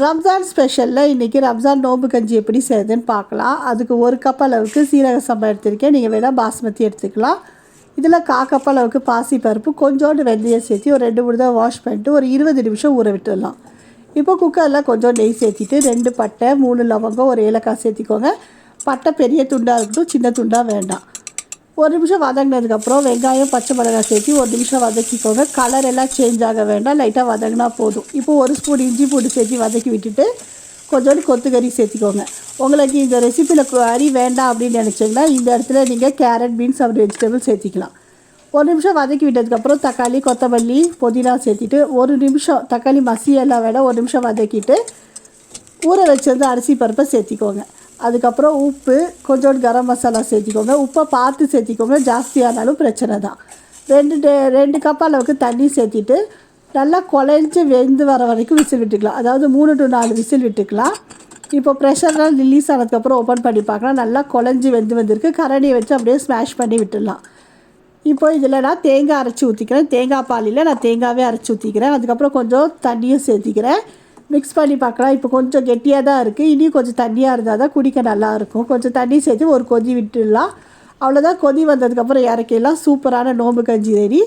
ரம்ஜான் ஸ்பெஷலில் இன்றைக்கி ரம்ஜான் நோம்பு கஞ்சி எப்படி செய்யுதுன்னு பார்க்கலாம். அதுக்கு ஒரு கப் அளவுக்கு சீரக சம்பா எடுத்திருக்கேன். நீங்கள் வேணால் பாஸ்மதி எடுத்துக்கலாம். இதில் கா கப் அளவுக்கு பாசி பருப்பு கொஞ்சோண்டு வெந்தயம் சேர்த்து ஒரு ரெண்டு மூணு தான் வாஷ் பண்ணிட்டு ஒரு இருபது நிமிஷம் ஊற விட்டுடலாம் இப்போ குக்கரில் கொஞ்சம் நெய் சேர்த்திட்டு ரெண்டு பட்டை மூணு லவங்கம் ஒரு ஏலக்காய் சேர்த்திக்கோங்க. பட்டை பெரிய துண்டாக இருக்கட்டும் சின்ன துண்டாக வேண்டாம். ஒரு நிமிஷம் வதங்கினதுக்கப்புறம் வெங்காயம் பச்சை மிளகாய் சேர்த்து ஒரு நிமிஷம் வதக்கிக்கோங்க. கலர் எல்லாம் சேஞ்ச் ஆக வேண்டாம். லைட்டாக வதங்கினா போதும். இப்போ ஒரு ஸ்பூன் இஞ்சி பூண்டு சேர்த்து வதக்கி விட்டுட்டு கொஞ்சோண்டு கொத்துக்கறி சேர்த்திக்கோங்க. உங்களுக்கு இந்த ரெசிப்பியில் அரி வேண்டாம் அப்படின்னு நினச்சிங்கன்னா இந்த இடத்துல நீங்கள் கேரட் பீன்ஸ் அப்படி வெஜிடபிள் சேர்த்திக்கலாம். ஒரு நிமிஷம் வதக்கி விட்டதுக்கப்புறம் தக்காளி கொத்தமல்லி புதினா சேர்த்திட்டு ஒரு நிமிஷம் தக்காளி மசியெல்லாம் வேணால் ஒரு நிமிஷம் வதக்கிட்டு ஊற வச்சிருந்த அரிசி பருப்பை சேர்த்திக்கோங்க. அதுக்கப்புறம் உப்பு கொஞ்சோண்டு கரம் மசாலா சேர்த்திக்கோங்க. உப்பை பார்த்து சேர்த்திக்கோங்க. ஜாஸ்தியானாலும் பிரச்சனை தான். ரெண்டு டே- ரெண்டு கப் அளவுக்கு தண்ணி சேர்த்திட்டு நல்லா குழஞ்சி வெந்து வர வரைக்கும் விசில் விட்டுக்கலாம். அதாவது மூணு டு நாலு விசில் விட்டுக்கலாம். இப்போ ப்ரெஷர்லாம் ரிலீஸ் ஆனதுக்கப்புறம் ஓப்பன் பண்ணி பார்க்கலாம். நல்லா குழஞ்சி வெந்து வந்திருக்கு. கரண்டியை வச்சு அப்படியே ஸ்மாஷ் பண்ணி விட்டுடலாம். இப்போ இதில் நான் தேங்காய் அரைச்சி ஊற்றிக்கிறேன் தேங்காய் பாலில் நான் தேங்காவே அரைச்சி ஊற்றிக்கிறேன் அதுக்கப்புறம் கொஞ்சம் தண்ணியும் சேர்த்திக்கிறேன். மிக்ஸ் பண்ணி பார்க்கலாம். இப்போ கொஞ்சம் கெட்டியாக தான் இருக்குது இனியும் கொஞ்சம் தண்ணியாக இருந்தால் தான் குடிக்க நல்லாயிருக்கும் கொஞ்சம் தண்ணி சேர்த்து ஒரு கொதி விட்டுடலாம். அவ்வளோதான் கொதி வந்ததுக்கப்புறம் இறக்கிடலாம். சூப்பரான நோம்பு கஞ்சி ரெடி.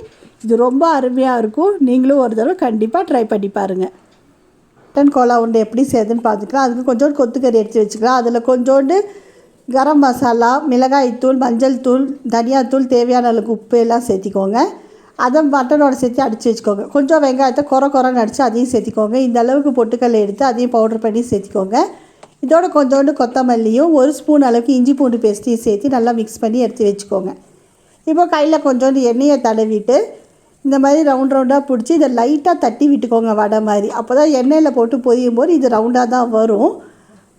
இது ரொம்ப அருமையாக இருக்கும். நீங்களும் ஒரு தடவை கண்டிப்பாக ட்ரை பண்ணி பாருங்கள் மட்டன் கோலா உருண்டை எப்படி செய்யுதுன்னு பார்த்துக்கலாம். அதுக்கு கொஞ்சோண்டு கொத்துக்கறி எடுத்து வச்சுக்கலாம். அதில் கொஞ்சோண்டு கரம் மசாலா மிளகாய் தூள் மஞ்சள் தூள் தனியாத்தூள் தேவையான அளவுக்கு உப்பு எல்லாம் சேர்த்திக்கோங்க. அதை மட்டனோட சேர்த்து அடித்து வச்சுக்கோங்க. கொஞ்சம் வெங்காயத்தை குறை குறைன்னு அடித்து அதையும் சேர்த்திக்கோங்க. இந்த அளவுக்கு பொட்டுக்கல்லை எடுத்து அதையும் பவுடர் பண்ணி சேர்த்திக்கோங்க. இதோட கொஞ்சோண்டு கொத்தமல்லியும் ஒரு ஸ்பூன் அளவுக்கு இஞ்சி பூண்டு பேஸ்ட்டையும் சேர்த்து நல்லா மிக்ஸ் பண்ணி எடுத்து வச்சுக்கோங்க. இப்போ கையில் கொஞ்சோண்டு எண்ணெயை தடவிட்டு இந்த மாதிரி ரவுண்ட் ரவுண்டாக பிடிச்சி இதை லைட்டாக தட்டி விட்டுக்கோங்க வடை மாதிரி. அப்போ தான் எண்ணெயில் போட்டு பொரியும் போது இது ரவுண்டாக தான் வரும்.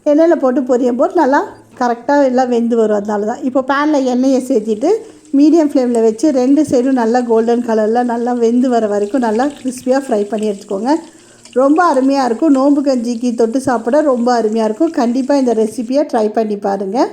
எண்ணெயில் போட்டு பொரியும் போது நல்லா கரெக்டாக எல்லாம் வெந்து வரும் அதனால தான் இப்போ பேனில் எண்ணெயை சேர்த்திட்டு மீடியம் ஃப்ளேமில் வச்சு ரெண்டு சைடும் நல்லா கோல்டன் கலரில் நல்லா வெந்து வர வரைக்கும் நல்லா கிறிஸ்பியாக ஃப்ரை பண்ணி எடுத்துக்கோங்க. ரொம்ப அருமையாக இருக்கும். நோம்பு கஞ்சிக்கு தொட்டு சாப்பிட ரொம்ப அருமையாக இருக்கும். கண்டிப்பாக இந்த ரெசிபியை ட்ரை பண்ணி பாருங்கள்